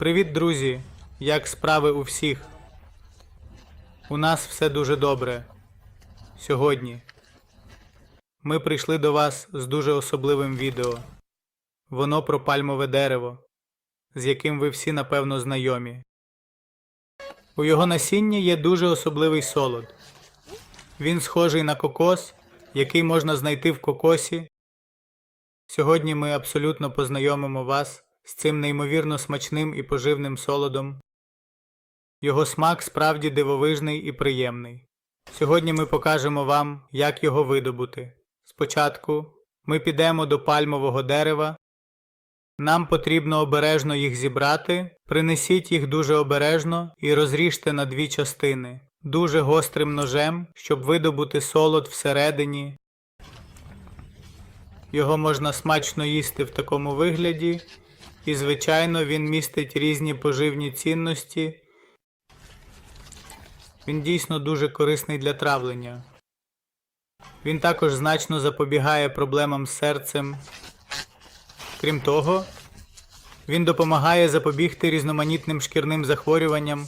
Привіт, друзі! Як справи у всіх? У нас все дуже добре. Сьогодні. Ми прийшли до вас з дуже особливим відео. Воно про пальмове дерево, з яким ви всі напевно знайомі. У його насінні є дуже особливий солод. Він схожий на кокос, який можна знайти в кокосі. Сьогодні ми абсолютно познайомимо вас з цим неймовірно смачним і поживним солодом. Його смак справді дивовижний і приємний. Сьогодні ми покажемо вам, як його видобути. Спочатку ми підемо до пальмового дерева. Нам потрібно обережно їх зібрати, принесіть їх дуже обережно і розріжте на дві частини, дуже гострим ножем, щоб видобути солод всередині. Його можна смачно їсти в такому вигляді, і, звичайно, він містить різні поживні цінності. Він дійсно дуже корисний для травлення. Він також значно запобігає проблемам з серцем. Крім того, він допомагає запобігти різноманітним шкірним захворюванням.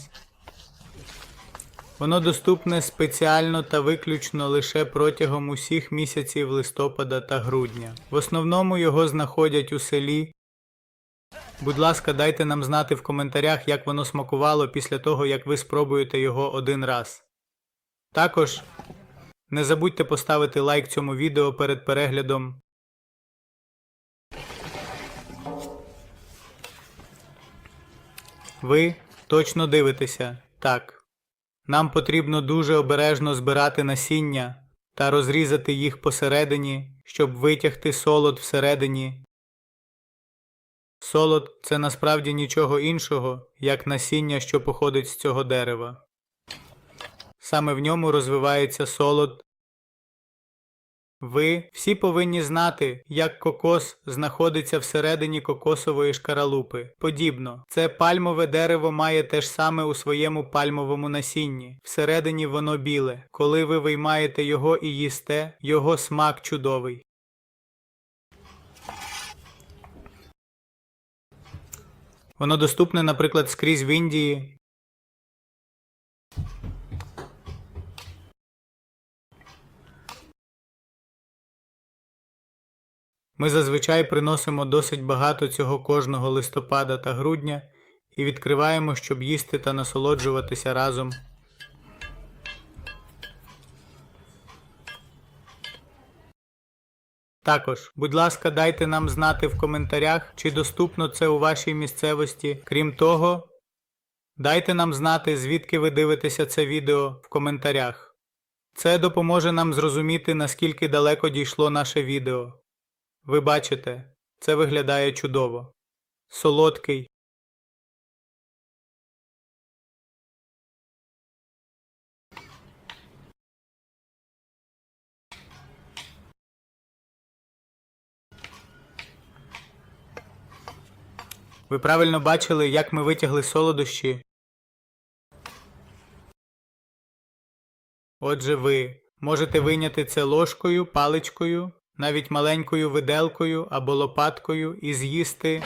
Воно доступне спеціально та виключно лише протягом усіх місяців листопада та грудня. В основному його знаходять у селі. Будь ласка, дайте нам знати в коментарях, як воно смакувало після того, як ви спробуєте його один раз. Також не забудьте поставити лайк цьому відео перед переглядом. Ви точно дивитеся, так. Нам потрібно дуже обережно збирати насіння та розрізати їх посередині, щоб витягти солод всередині. Солод це насправді нічого іншого, як насіння, що походить з цього дерева. Саме в ньому розвивається солод. Ви всі повинні знати, як кокос знаходиться всередині кокосової шкаралупи. Подібно, це пальмове дерево має те ж саме у своєму пальмовому насінні. Всередині воно біле. Коли ви виймаєте його і їсте, його смак чудовий. Воно доступне, наприклад, скрізь в Індії. Ми зазвичай приносимо досить багато цього кожного листопада та грудня і відкриваємо, щоб їсти та насолоджуватися разом. Також, будь ласка, дайте нам знати в коментарях, чи доступно це у вашій місцевості. Крім того, дайте нам знати, звідки ви дивитеся це відео в коментарях. Це допоможе нам зрозуміти, наскільки далеко дійшло наше відео. Ви бачите, це виглядає чудово. Солодкий. Ви правильно бачили, як ми витягли солодощі. Отже, ви можете вийняти це ложкою, паличкою, навіть маленькою виделкою або лопаткою і з'їсти.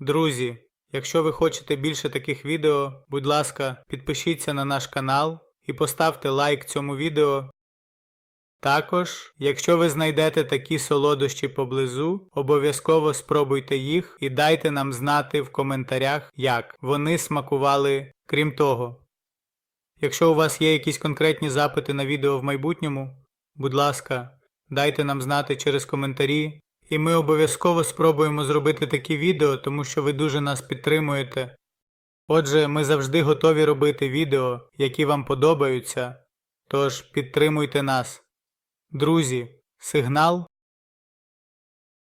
Друзі, якщо ви хочете більше таких відео, будь ласка, підпишіться на наш канал і поставте лайк цьому відео. Також, якщо ви знайдете такі солодощі поблизу, обов'язково спробуйте їх і дайте нам знати в коментарях, як вони смакували. Крім того, якщо у вас є якісь конкретні запити на відео в майбутньому, будь ласка, дайте нам знати через коментарі, і ми обов'язково спробуємо зробити такі відео, тому що ви дуже нас підтримуєте. Отже, ми завжди готові робити відео, які вам подобаються, тож підтримуйте нас. Друзі, Сигнал